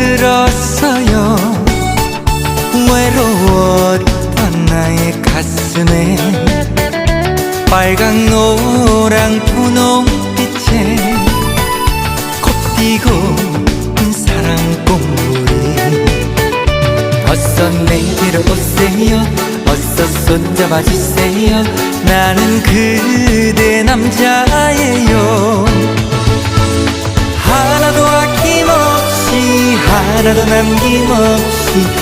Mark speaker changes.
Speaker 1: 들었어요. 외로웠던 나의 가슴에 빨강 노랑 분홍빛에 꽃피고 사랑 꽃물이 어서 내게로 오세요. 어서 손잡아주세요. 나는 그대 남자 아낌